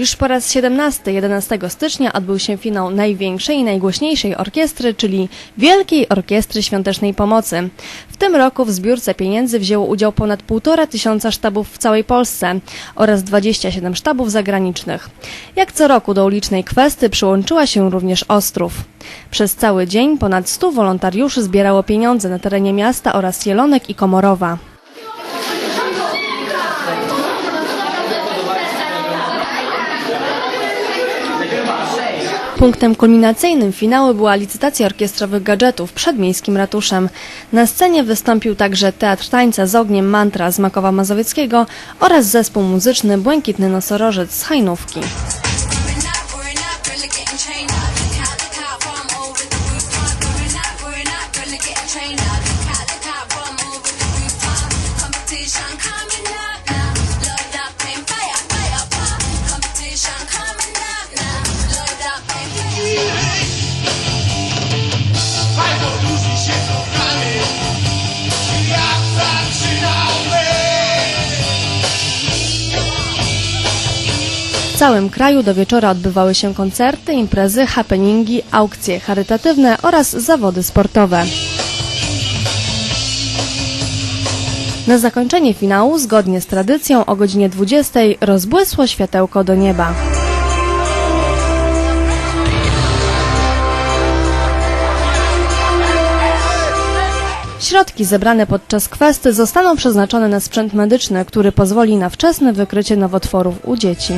Już po raz 17 11 stycznia odbył się finał największej i najgłośniejszej orkiestry, czyli Wielkiej Orkiestry Świątecznej Pomocy. W tym roku w zbiórce pieniędzy wzięło udział ponad 1,5 tysiąca sztabów w całej Polsce oraz 27 sztabów zagranicznych. Jak co roku do ulicznej kwesty przyłączyła się również Ostrów. Przez cały dzień ponad 100 wolontariuszy zbierało pieniądze na terenie miasta oraz Jelonek i Komorowa. Punktem kulminacyjnym finału była licytacja orkiestrowych gadżetów przed miejskim ratuszem. Na scenie wystąpił także Teatr Tańca z ogniem Mantra z Makowa Mazowieckiego oraz zespół muzyczny Błękitny Nosorożec z Hajnówki. Całym kraju do wieczora odbywały się koncerty, imprezy, happeningi, aukcje charytatywne oraz zawody sportowe. Na zakończenie finału, zgodnie z tradycją, o godzinie 20 rozbłysło światełko do nieba. Środki zebrane podczas kwesty zostaną przeznaczone na sprzęt medyczny, który pozwoli na wczesne wykrycie nowotworów u dzieci.